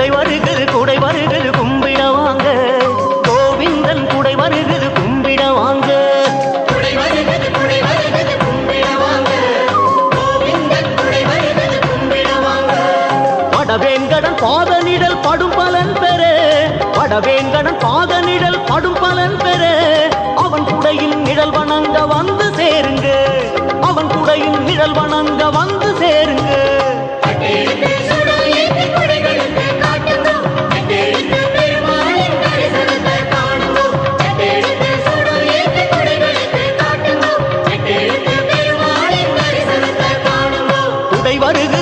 குடை வருகிறது குடை கும்பிட வாங்க. கோவிந்தன் குடை வருகிறது கும்பிட வாங்க. வடவேங்கடன் பாதனிடல் படும் பலன் பெற. வடவேங்கடன் பாதனிடல் படும் பலன் பெற. அவன் குடையின் நிழல் வணங்க வந்து சேருங்க. அவன் குடையின் நிழல் வணங்க வந்து சேரு வருகிற